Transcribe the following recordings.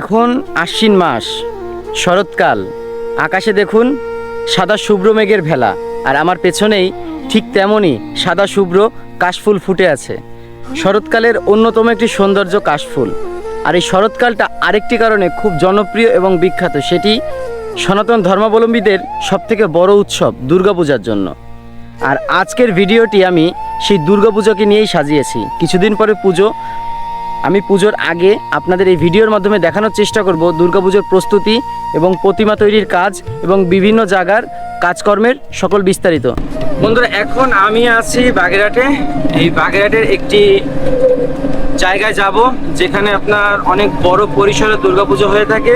এখন আশ্বিন মাস, শরৎকাল। আকাশে দেখুন সাদা শুভ্র মেঘের ভেলা, আর আমার পেছনেই ঠিক তেমনই সাদা শুভ্র কাশফুল ফুটে আছে। শরৎকালের অন্যতম একটি সৌন্দর্য কাশফুল। আর এই শরৎকালটা আরেকটি কারণে খুব জনপ্রিয় এবং বিখ্যাত, সেটি সনাতন ধর্মাবলম্বীদের সবথেকে বড় উৎসব দুর্গাপূজার জন্য। আর আজকের ভিডিওটি আমি সেই দুর্গাপূজাকে নিয়েই সাজিয়েছি। কিছুদিন পরে পুজো আমি পুজোর আগে আপনাদের এই ভিডিওর মাধ্যমে দেখানোর চেষ্টা করব দুর্গাপুজোর প্রস্তুতি এবং প্রতিমা তৈরির কাজ এবং বিভিন্ন জায়গার কাজকর্মের সকল বিস্তারিত। বন্ধুরা, এখন আমি আছি বাগেরহাটে। এই বাগেরহাটের একটি জায়গায় যাব যেখানে আপনার অনেক বড় পরিসরে দুর্গাপুজো হয়ে থাকে।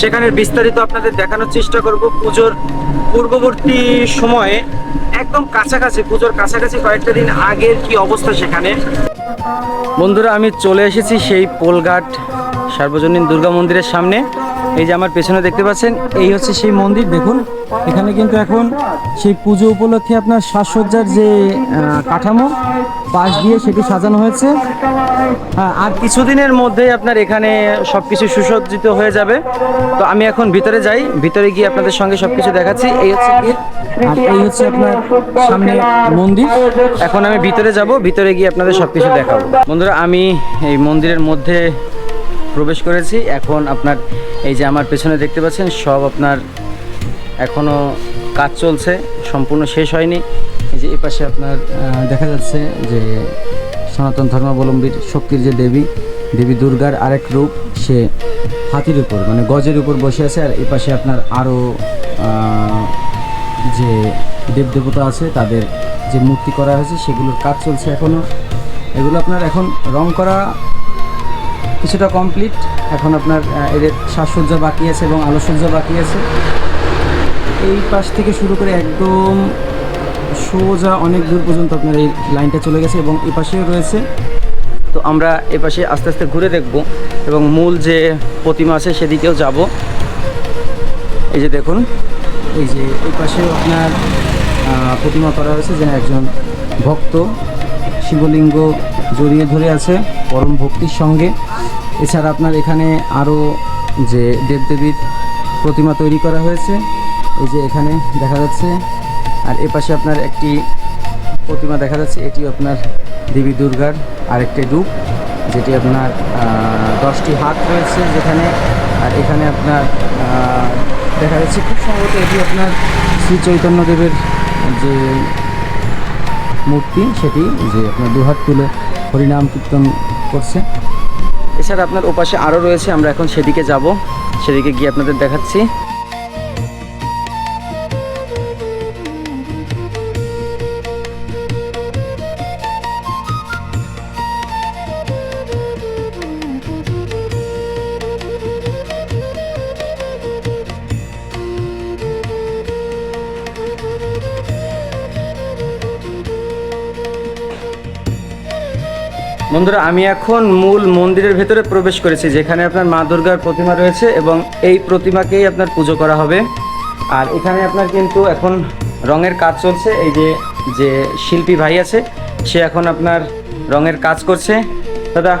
সেখানের বিস্তারিত আপনাদের দেখানোর চেষ্টা করব পুজোর পূর্ববর্তী সময়ে একদম কাছাকাছি, পুজোর কাছাকাছি কয়েকটা দিন আগের কি অবস্থা সেখানে? বন্ধুরা, আমি চলে এসেছি সেই পোলঘাট সার্বজনীন দুর্গা মন্দিরের সামনে। এই যে আমার পেছনে দেখতে পাচ্ছেন এই হচ্ছে সেই মন্দির দেখুন। এখানে কিন্তু এখন সেই পুজো উপলক্ষে আপনার সাজসজ্জার যে কাঠামো পাশ দিয়ে সেটি সাজানো হয়েছে। হ্যাঁ, আর কিছুদিনের মধ্যেই আপনার এখানে সব কিছু সুসজ্জিত হয়ে যাবে। তো আমি এখন ভিতরে যাই ভিতরে গিয়ে আপনাদের সঙ্গে সব কিছু দেখাচ্ছি। এই হচ্ছে আর এই হচ্ছে আপনার সামনে মন্দির। এখন আমি ভিতরে যাব ভিতরে গিয়ে আপনাদের সব কিছু দেখাবো। বন্ধুরা আমি এই মন্দিরের মধ্যে প্রবেশ করেছি। এখন আপনার এই যে আমার পেছনে দেখতে পাচ্ছেন, সব আপনার এখনও কাজ চলছে, সম্পূর্ণ শেষ হয়নি। এই যে এই পাশে আপনার দেখা যাচ্ছে যে সনাতন ধর্মাবলম্বীর শক্তির যে দেবী দেবী দুর্গার আরেক রূপ, সে হাতির উপর মানে গজের উপর বসে আছে। আর এই পাশে আপনার আরও যে দেবদেবতা আছে, তাদের যে মূর্তি করা হয়েছে, সেগুলোর কাজ চলছে এখনও এগুলো আপনার এখন রং করা কিছুটা কমপ্লিট এখন আপনার এদের সাজসজ্জা বাকি আছে এবং আলোকসজ্জা বাকি আছে। এই পাশ থেকে শুরু করে একদম সোজা অনেক দূর পর্যন্ত আপনার এই লাইনটা চলে গেছে এবং এ পাশেও রয়েছে। তো আমরা এ পাশে আস্তে আস্তে ঘুরে দেখব এবং মূল যে প্রতিমা আছে সেদিকেও যাব। এই যে দেখুন, এই যে এই পাশেও আপনার প্রতিমা করা হয়েছে যে একজন ভক্ত। শিবলিঙ্গ জড়িয়ে ধরে আছে পরম ভক্তির সঙ্গে। এছাড়া আপনার এখানে আরও যে দেবদেবীর প্রতিমা তৈরি করা হয়েছে, এই যে এখানে দেখা যাচ্ছে। আর এ পাশে আপনার একটি প্রতিমা দেখা যাচ্ছে এটি আপনার দেবী দুর্গার আরেকটি রূপ, যেটি আপনার দশটি হাত রয়েছে যেখানে, আর এখানে আপনার দেখা যাচ্ছে খুব সম্ভবত এটি আপনার শ্রী চৈতন্যদেবের যে মূর্তি, সেটি যে আপনার দুহাত তুলে হরিনাম কীর্তন করছে। এছাড়া আপনার ওপাশে আরও রয়েছে আমরা এখন সেদিকে যাব। সেদিকে গিয়ে আপনাদের দেখাচ্ছি। বন্ধুরা, আমি এখন মূল মন্দিরের ভেতরে প্রবেশ করেছি, যেখানে আপনার মা দুর্গার প্রতিমা রয়েছে এবং এই প্রতিমাকেই আপনার পুজো করা হবে। আর এখানে আপনার কিন্তু এখন রঙের কাজ চলছে, এই যে যে শিল্পী ভাই আছে, সে এখন আপনার রঙের কাজ করছে। দাদা,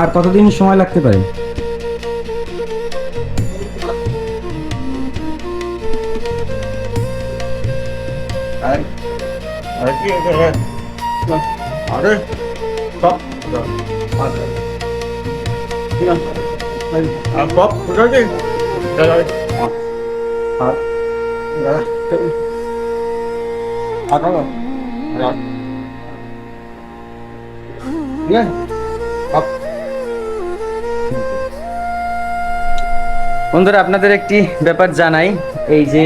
আর কতদিন সময় লাগতে পারে? আরে সব ঠিক বন্ধুরা, আপনাদের একটি ব্যাপার জানাই। এই যে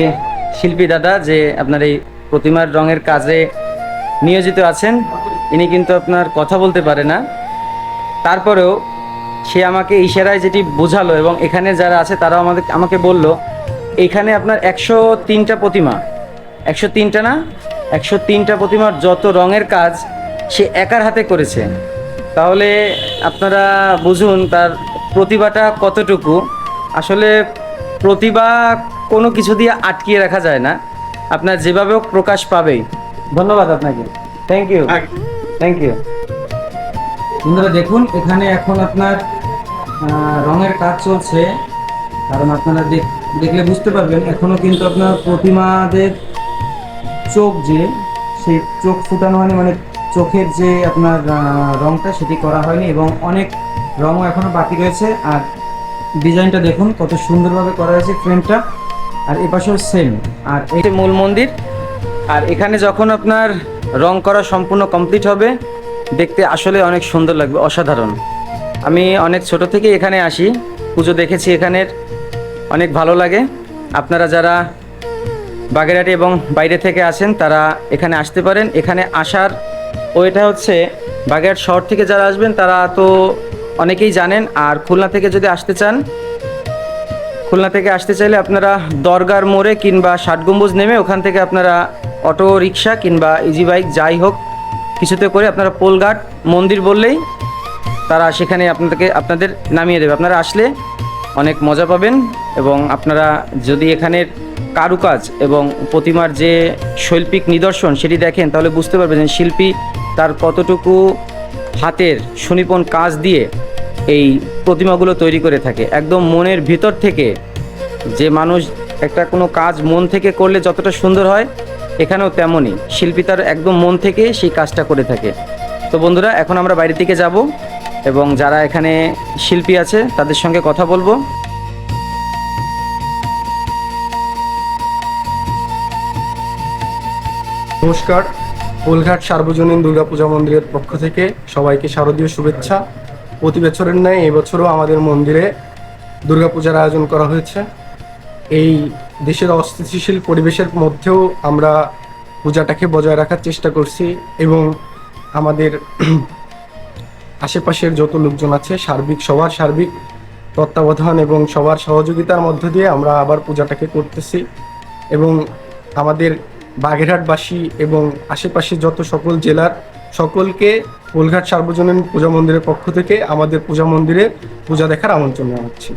শিল্পী দাদা, যে আপনার এই প্রতিমার রঙের কাজে নিয়োজিত আছেন ইনি কিন্তু আপনার কথা বলতে পারে না। তারপরেও সে আমাকে ইশারায় যেটি বোঝালো এবং এখানে যারা আছে তারাও আমাদের, আমাকে বলল, এখানে আপনার একশো তিনটা প্রতিমা। একশো তিনটা না? একশো তিনটা প্রতিমার যত রঙের কাজ সে একার হাতে করেছে। তাহলে আপনারা বুঝুন তার প্রতিভাটা কতটুকু। আসলে প্রতিভা কোনো কিছু দিয়ে আটকিয়ে রাখা যায় না। আপনার যেভাবে প্রকাশ পাবেই। ধন্যবাদ আপনাকে। থ্যাংক ইউ থ্যাংক ইউ বন্ধুরা দেখুন এখানে এখন আপনার রঙের কাজ চলছে। কারণ আপনারা দেখ- দেখলে বুঝতে পারবেন এখনও কিন্তু আপনার প্রতিমাদের চোখ যে সেই চোখ ফুটানো হয়নি মানে চোখের যে আপনার রঙটা সেটি করা হয়নি এবং অনেক রঙও এখনও বাকি রয়েছে। আর ডিজাইনটা দেখুন কত সুন্দরভাবে করা হয়েছে ফ্রেমটা আর এপাশেও সেম আর এই মূল মন্দির আর এখানে যখন আপনার রং করা সম্পূর্ণ কমপ্লিট হবে। দেখতে আসলে অনেক সুন্দর লাগবে, অসাধারণ। আমি অনেক ছোট থেকে এখানে আসি, পুজো দেখেছি এখানের, অনেক ভালো লাগে। আপনারা যারা বাগেরহাটি এবং বাইরে থেকে আসেন, তারা এখানে আসতে পারেন। এখানে আসার ওইটা হচ্ছে, বাগেরহাট শহর থেকে যারা আসবেন, তারা তো অনেকেই জানেন, আর খুলনা থেকে যদি আসতে চান, খুলনা থেকে আসতে চাইলে আপনারা দরগার মোড়ে কিংবা ষাট গম্বুজ নেমে ওখান থেকে আপনারা অটো, রিক্সা কিংবা ইজি বাইক যাই হোক, কিছুতে করে আপনারা পোলঘাট মন্দির বললেই তারা সেখানে আপনাদেরকে, আপনাদের নামিয়ে দেবে। আপনারা আসলে অনেক মজা পাবেন এবং আপনারা যদি এখানের কারুকাজ এবং প্রতিমার যে শৈল্পিক নিদর্শন সেটি দেখেন, তাহলে বুঝতে পারবেন যে শিল্পী তার কতটুকু হাতের সুনিপুণ কাজ দিয়ে এই প্রতিমাগুলো তৈরি করে থাকে। একদম মনের ভিতর থেকে যে মানুষ একটা কোনো কাজ মন থেকে করলে যতটা সুন্দর হয় এখানেও তেমনই। শিল্পী তার একদম মন থেকে সেই কাজটা করে থাকে। তো বন্ধুরা, এখন আমরা বাইরে থেকে যাব এবং যারা এখানে শিল্পী আছে, তাদের সঙ্গে কথা বলব। নমস্কার পোলঘাট সার্বজনীন দুর্গাপূজা মন্দিরের পক্ষ থেকে সবাইকে শারদীয় শুভেচ্ছা। প্রতি বছরের ন্যায় এবছরও আমাদের মন্দিরে দুর্গাপূজার আয়োজন করা হয়েছে। এই দেশের অস্থিতিশীল পরিবেশের মধ্যেও আমরা পূজাটাকে বজায় রাখার চেষ্টা করছি এবং আমাদের আশেপাশের যত লোকজন আছে, সার্বিক, সবার সার্বিক তত্ত্বাবধান এবং সবার সহযোগিতার মধ্য দিয়ে আমরা আবার পূজাটাকে করতেছি এবং আমাদের বাগেরহাটবাসী এবং আশেপাশে যত সকল জেলার সকলকে কোলঘাট সার্বজনীন পূজা মন্দিরের পক্ষ থেকে আমাদের পূজা মন্দিরে পূজা দেখার আমন্ত্রণ জানাচ্ছি।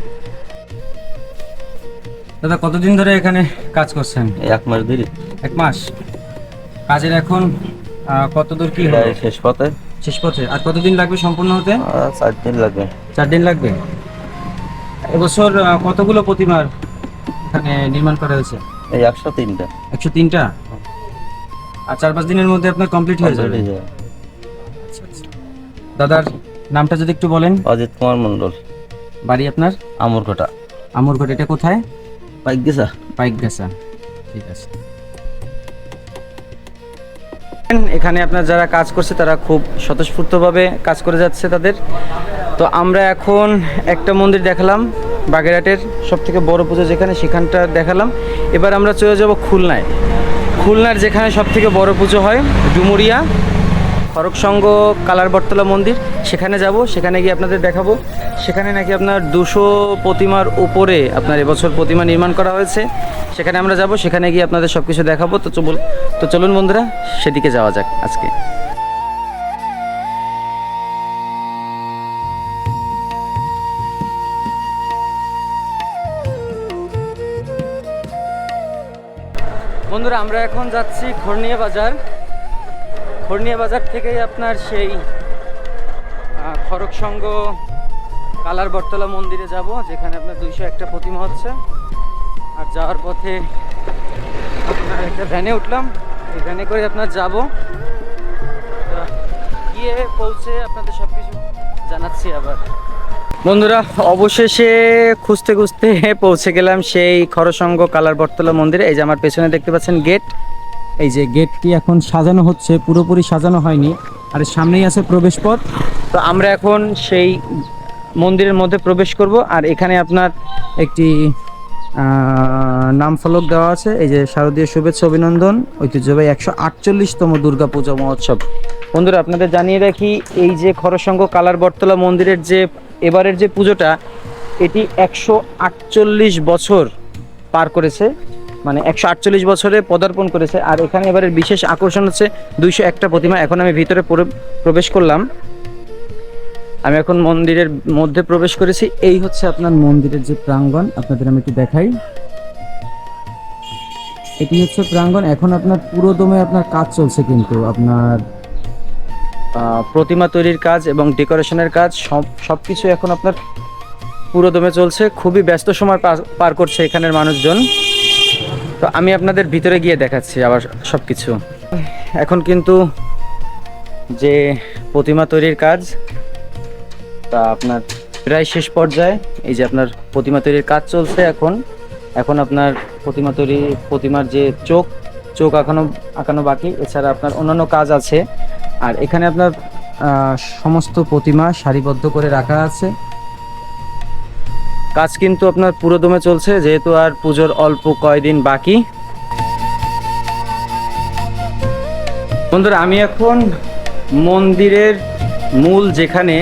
দাদা কতদিন ধরে এখানে কাজ করছেন? এক মাস ধরে। এক মাস? কাজের এখন কতদূর কি হয় শেষ পথে। শেষ পথে। আর কতদিন লাগবে সম্পূর্ণ হতে? চার দিন লাগবে। চার দিন লাগবে? এবছর কতগুলো প্রতিমার এখানে নির্মাণ করা হয়েছে? এই একশো তিনটা। একশো তিনটা? আর চার পাঁচ দিনের মধ্যে আপনার কমপ্লিট হয়ে যাবে। আচ্ছা, আচ্ছা। দাদার নামটা যদি একটু বলেন। অজিত কুমার মন্ডল বাড়ি আপনার? আমরকোটা আমরঘট। এটা কোথায়? বাইক গেছা বাইক গেছা ঠিক আছে এখানে আপনার যারা কাজ করছে তারা খুব স্বতঃস্ফূর্তভাবে কাজ করে যাচ্ছে তাদের। তো আমরা এখন একটা মন্দির দেখালাম বাগেরহাটের সব থেকে বড় পুজো যেখানে সেখানটা দেখালাম। এবার আমরা চলে যাব খুলনায়। খুলনার যেখানে সব থেকে বড় পুজো হয় ডুমুরিয়া। খড়গসঙ্গ কালার বটতলা মন্দির। সেখানে যাব, সেখানে গিয়ে আপনাদের দেখাবো। সেখানে নাকি আপনার দুশো প্রতিমার উপরে আপনার এবছর প্রতিমা নির্মাণ করা হয়েছে। সেখানে আমরা যাব, সেখানে গিয়ে আপনাদের সব কিছু দেখাবো। তো তো চলুন বন্ধুরা, সেদিকে যাওয়া যাক আজকে। বন্ধুরা, আমরা এখন যাচ্ছি খর্নিয়া বাজার। খর্নিয়া বাজার থেকেই আপনার সেই আহ, খড়গসঙ্গ কালার বটতলা মন্দিরে যাব যেখানে আপনার দুইশো একটা প্রতিমা হচ্ছে। আর যাওয়ার পথে আপনার একটা ভ্যানে উঠলাম। এই ভ্যানে করে আপনার যাব। গিয়ে পৌঁছে আপনাদের সব কিছু জানাচ্ছি আবার। বন্ধুরা অবশেষে খুঁজতে খুঁজতে পৌঁছে গেলাম সেই খরসঙ্গ কালার বটতলা মন্দিরে। এই যে আমার পেছনে দেখতে পাচ্ছেন গেট। এই যে গেটটি এখন সাজানো হচ্ছে, পুরোপুরি সাজানো হয়নি। আর সামনেই আছে প্রবেশপথ। তো আমরা এখন সেই মন্দিরের মধ্যে প্রবেশ করব। আর এখানে আপনার একটি নাম ফলক দেওয়া আছে। এই যে শারদীয় শুভেচ্ছা অভিনন্দন। ঐতিহ্যবাহী একশো আটচল্লিশতম দুর্গা পূজা মহোৎসব। বন্ধুরা, আপনাদের জানিয়ে রাখি, এই যে খরসঙ্গ কালার বটতলা মন্দিরের যে, এবারের যে পুজোটা, এটি একশো আটচল্লিশ বছর পার করেছে। মানে একশো আটচল্লিশ বছরে পদার্পণ করেছে। আর এখানে এবারের বিশেষ আকর্ষণ হচ্ছে দুইশো একটা প্রতিমা। এখন আমি ভিতরে প্রবেশ করলাম। আমি এখন মন্দিরের মধ্যে প্রবেশ করেছি। এই হচ্ছে আপনার মন্দিরের যে প্রাঙ্গণ। আপনাদের আমি একটু দেখাই। এটি হচ্ছে প্রাঙ্গণ। এখন আপনার পুরো দমে আপনার কাজ চলছে কিন্তু। আপনার প্রতিমা তৈরির কাজ এবং ডেকোরেশনের কাজ, সব সব কিছু এখন আপনার পুরোদমে চলছে। খুবই ব্যস্ত সময় পার করছে এখানের মানুষজন। তো আমি আপনাদের ভিতরে গিয়ে দেখাচ্ছি আবার সব কিছু এখন কিন্তু যে প্রতিমা তৈরির কাজ, তা আপনার প্রায় শেষ পর্যায়ে। এই যে আপনার প্রতিমা তৈরির কাজ চলছে এখন। এখন আপনার প্রতিমা তৈরি, প্রতিমার যে চোখ চোখ আঁকানো আঁকানো বাকি, এছাড়া আপনার অন্যান্য কাজ আছে। আর এখানে আপনার সমস্ত প্রতিমা সারিবদ্ধ করে রাখা আছে। কাজ কিন্তু আপনার পুরোদমে চলছে, যেহেতু আর পুজোর অল্প কয়দিন বাকি। বন্ধুরা, আমি এখন মন্দিরের মূল যেখানে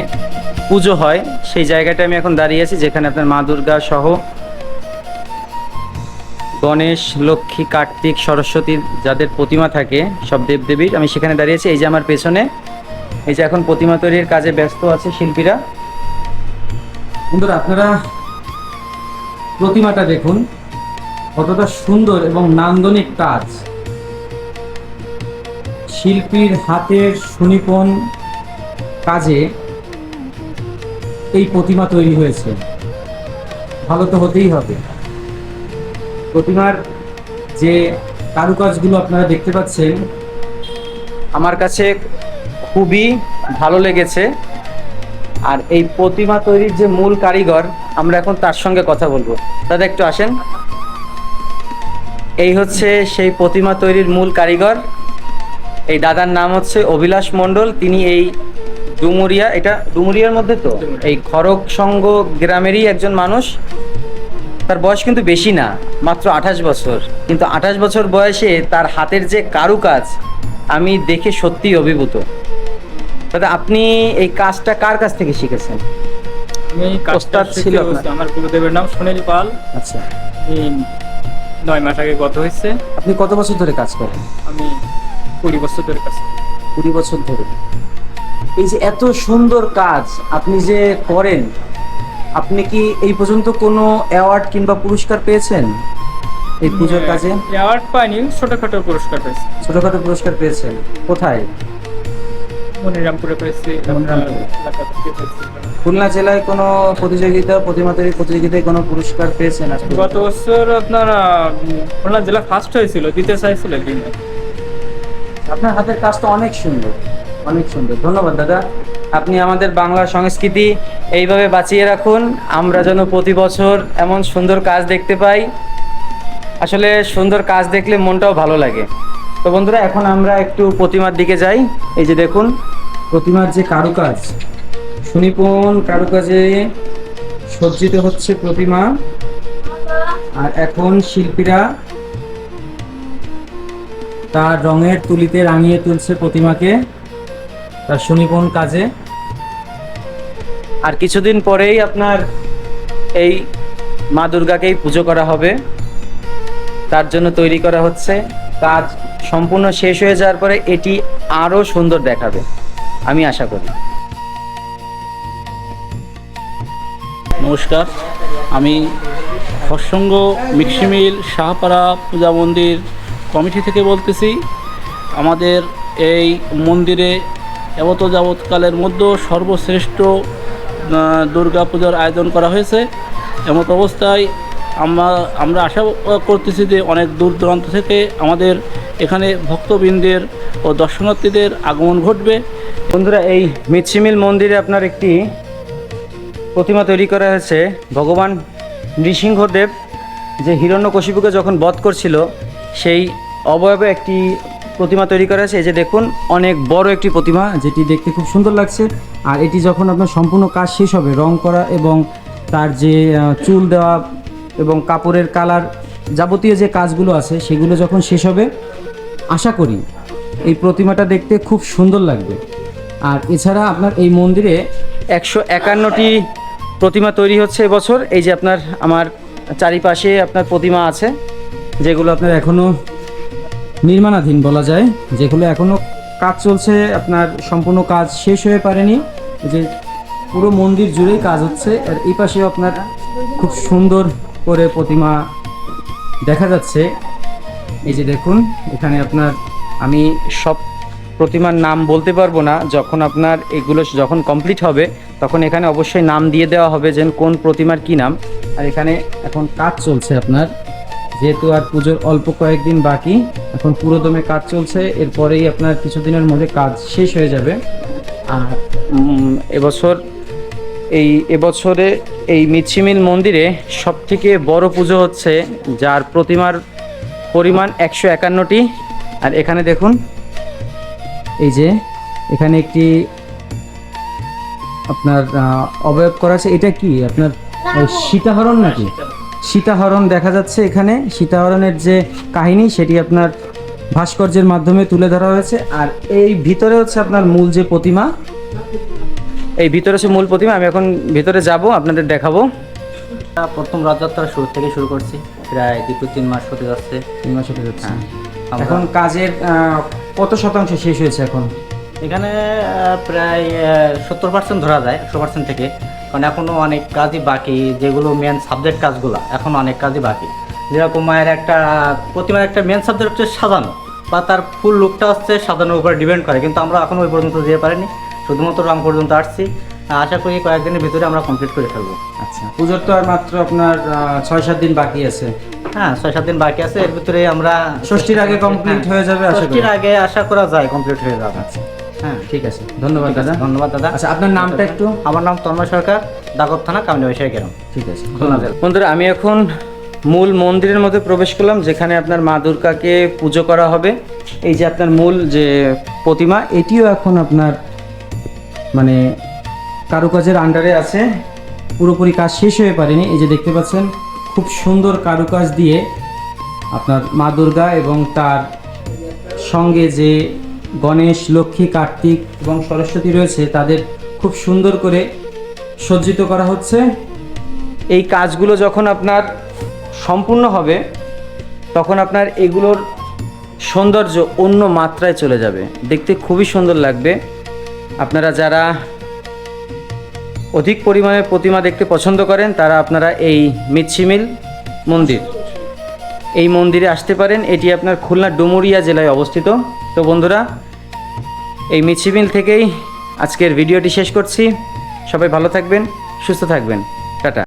পুজো হয়, সেই জায়গাটা আমি এখন দাঁড়িয়ে আছি, যেখানে আপনার মা দুর্গা সহ গণেশ, লক্ষ্মী, কার্তিক সরস্বতীর যাদের প্রতিমা থাকে, সব দেবদেবীর, আমি সেখানে দাঁড়িয়েছি এই যে আমার পেছনে, এই যে এখন প্রতিমা তৈরির কাজে ব্যস্ত আছে শিল্পীরা। বন্ধুরা, আপনারা প্রতিমাটা দেখুন। কতটা সুন্দর এবং নান্দনিক কাজ। শিল্পীর হাতের সুনিপুণ কাজে এই প্রতিমা তৈরি হয়েছে। ভালো তো হতেই হবে। প্রতিমার যে কারুকাজগুলো আপনারা দেখতে পাচ্ছেন, আমার কাছে খুবই ভালো লেগেছে। আর এই প্রতিমা তৈরির যে মূল কারিগর, আমরা এখন তার সঙ্গে কথা বলব। দাদা, একটু আসেন। এই হচ্ছে সেই প্রতিমা তৈরির মূল কারিগর। এই দাদার নাম হচ্ছে অভিলাষ মণ্ডল। তিনি এই ডুমুরিয়া, এটা ডুমুরিয়ার মধ্যে তো? এই খড়গ সঙ্গ গ্রামেরই একজন মানুষ। তার বয়স কিন্তু বেশি না, মাত্র আঠাশ বছর। কিন্তু আঠাশ বছর বয়সে তার হাতের যে কারুকাজ, আমি দেখে সত্যিই অভিভূত। দাদা আপনি এই কাজটা কার কাছ থেকে শিখেছেন? আমি কাজটা ছিল। আমার গুরুদেবের নাম সুনীল পাল। আচ্ছা। নয় মাস আগে গত হয়েছে। আপনি কত বছর ধরে কাজ করেন? আমি কুড়ি বছর ধরে কাজ করি। কুড়ি বছর ধরে। এই যে এত সুন্দর কাজ আপনি যে করেন আপনি কি এই পর্যন্ত কোনো অ্যাওয়ার্ড কিংবা পুরস্কার পেয়েছেন? এই পুজোর কাজে? অ্যাওয়ার্ড পাইনি ছোটখাটো পুরস্কার পেয়েছি। ছোটখাটো পুরস্কার পেয়েছেন। কোথায়? মনিরামপুরে পেয়েছি। খুলনা জেলায় কোনো প্রতিযোগিতা প্রতিমা প্রতিযোগিতায় কোনো পুরস্কার পেয়েছেন গত বছর আপনার খুলনা জেলা ফার্স্ট হয়েছিল দিতে চাইছিল আপনার হাতের কাজ তো অনেক সুন্দর অনেক সুন্দর। ধন্যবাদ দাদা। আপনি আমাদের বাংলা সংস্কৃতি এইভাবে বাঁচিয়ে রাখুন আমরা যেন প্রতি বছর এমন সুন্দর কাজ দেখতে পাই। আসলে সুন্দর কাজ দেখলে মনটাও ভালো লাগে। তো বন্ধুরা, এখন আমরা একটু প্রতিমার দিকে যাই। এই যে দেখুন, প্রতিমার যে কারুকাজ। সুনিপুণ কারুকাজে সজ্জিত হচ্ছে প্রতিমা। আর এখন শিল্পীরা তার রঙের তুলিতে রাঙিয়ে তুলছে প্রতিমাকে, তার সুনিপুণ কাজে। আর কিছুদিন পরেই আপনার এই মা দুর্গাকেই পুজো করা হবে। তার জন্য তৈরি করা হচ্ছে কাজ সম্পূর্ণ শেষ হয়ে যাওয়ার পরে এটি আরও সুন্দর দেখাবে, আমি আশা করি। নমস্কার, আমি হরসঙ্গ মিক্সিমিল শাহপাড়া পূজা মন্দির কমিটি থেকে বলতেছি। আমাদের এই মন্দিরে এবত যাবৎকালের মধ্যে সর্বশ্রেষ্ঠ দুর্গা পূজার আয়োজন করা হয়েছে। এমত অবস্থায় আমরা আমরা আশা করতেছি যে অনেক দূর দূরান্ত থেকে আমাদের এখানে ভক্তবৃন্দের ও দর্শনার্থীদের আগমন ঘটবে। বন্ধুরা, এই মিছিমিল মন্দিরে আপনার একটি প্রতিমা তৈরি করা হয়েছে। ভগবান নৃসিংহদেব যে হিরণ্যকশিপুকে যখন বধ করছিল, সেই অবয়বে একটি প্রতিমা তৈরি করা হয়েছে। এই যে দেখুন, অনেক বড় একটি প্রতিমা, যেটি দেখতে খুব সুন্দর লাগছে। আর এটি যখন আপনার সম্পূর্ণ কাজ শেষ হবে, রং করা এবং তার যে চুল দেওয়া এবং কাপড়ের কালার যাবতীয় যে কাজগুলো আছে, সেগুলো যখন শেষ হবে আশা করি এই প্রতিমাটা দেখতে খুব সুন্দর লাগবে। আর এছাড়া আপনার এই মন্দিরে একশো একান্নটি প্রতিমা তৈরি হচ্ছে এবছর। এই যে আপনার আমার চারিপাশে আপনার প্রতিমা আছে, যেগুলো আপনার এখনও নির্মাণাধীন বলা যায়, যেগুলো এখনও কাজ চলছে, আপনার সম্পূর্ণ কাজ শেষ হয়ে পারেনি। যে পুরো মন্দির জুড়েই কাজ হচ্ছে, আর এই পাশেও আপনার খুব সুন্দর করে প্রতিমা দেখা যাচ্ছে। এই যে দেখুন, এখানে আপনার আমি সব প্রতিমার নাম বলতে পারব না, যখন আপনার এগুলো যখন কমপ্লিট হবে, তখন এখানে অবশ্যই নাম দিয়ে দেওয়া হবে যে কোন প্রতিমার কি নাম। আর এখানে এখন কাজ চলছে আপনার, যেহেতু আর পুজোর অল্প কয়েকদিন বাকি, এখন পুরোদমে কাজ চলছে, এরপরেই আপনার কিছুদিনের মধ্যে কাজ শেষ হয়ে যাবে। আর এবছর এই, এবছরে এই মিছিমিল মন্দিরে সব থেকে বড় পুজো হচ্ছে যার প্রতিমার পরিমাণ একশো একান্নটি। আর এখানে দেখুন, এই যে এখানে একটি আপনার অবয়ব করা আছে। এটা কি? আপনার সীতাহরণ নাকি? সীতাহরণ দেখা যাচ্ছে এখানে। সীতাহরণের যে কাহিনী, সেটি আপনার ভাস্কর্যের মাধ্যমে তুলে ধরা হয়েছে। আর এই ভিতরে হচ্ছে আপনার মূল যে প্রতিমা, এই ভিতরে হচ্ছে মূল প্রতিমা। আমি এখন ভিতরে যাব, আপনাদের দেখাবো। প্রথম রথযাত্রা শুরু থেকে শুরু করছি। প্রায় দুটো তিন মাস হতে যাচ্ছে। তিন মাস হতে যাচ্ছে। এখন কাজের কত শতাংশ শেষ হয়েছে এখন? এখানে প্রায় সত্তর পার্সেন্ট ধরা যায় একশো পার্সেন্ট থেকে। কারণ এখনও অনেক কাজই বাকি যেগুলো মেন সাবজেক্ট কাজগুলো এখন অনেক কাজই বাকি। যেরকম মায়ের একটা প্রতিমার একটা মেন সাবজেক্ট হচ্ছে সাজানো বা তার ফুল লুকটা হচ্ছে সাজানোর উপর ডিপেন্ড করে। কিন্তু আমরা এখন ওই পর্যন্ত যেতে পারিনি। শুধুমাত্র রং পর্যন্ত আসছি। আশা করি কয়েকদিনের ভিতরে আমরা কমপ্লিট করে ফেলব। আচ্ছা পুজোর তো আর মাত্র আপনার আহ, ছয় সাত দিন বাকি আছে। হ্যাঁ ছয় সাত দিন বাকি আছে এর ভিতরে আমরা ষষ্ঠীর আগে কমপ্লিট হয়ে যাবে ষষ্ঠীর আগে আশা করা যায় কমপ্লিট হয়ে যাবে। হ্যাঁ ঠিক আছে। ধন্যবাদ দাদা। ধন্যবাদ দাদা। আচ্ছা আপনার নামটা একটু? আমার নাম তন্ময় সরকার দাগর থানা কামনি বৈশাখী গ্রাম। ঠিক আছে বন্ধুরা আমি এখন মূল মন্দিরের মধ্যে প্রবেশ করলাম যেখানে আপনার মা দুর্গাকে পুজো করা হবে। এই যে আপনার মূল যে প্রতিমা এটিও এখন আপনার মানে কারুকাজের আন্ডারে আছে। পুরোপুরি কাজ শেষ হয়ে পারেনি। এই যে দেখতে পাচ্ছেন, খুব সুন্দর কারুকাজ দিয়ে আপনার মা দুর্গা এবং তার সঙ্গে যে গণেশ, লক্ষ্মী, কার্তিক এবং সরস্বতী রয়েছে, তাদের খুব সুন্দর করে সজ্জিত করা হচ্ছে। এই কাজগুলো যখন আপনার সম্পূর্ণ হবে, তখন আপনার এগুলোর সৌন্দর্য অন্য মাত্রায় চলে যাবে। দেখতে খুবই সুন্দর লাগবে। আপনারা যারা অধিক পরিমাণে প্রতিমা দেখতে পছন্দ করেন, তারা আপনারা এই মিচ্ছিমিল মন্দির। এই মন্দিরে আসতে পারেন, এটি আপনার খুলনা ডুমুরিয়া জেলায় অবস্থিত। তো বন্ধুরা, এই মিছিমিল থেকেই আজকের ভিডিওটি শেষ করছি। সবাই ভালো থাকবেন, সুস্থ থাকবেন।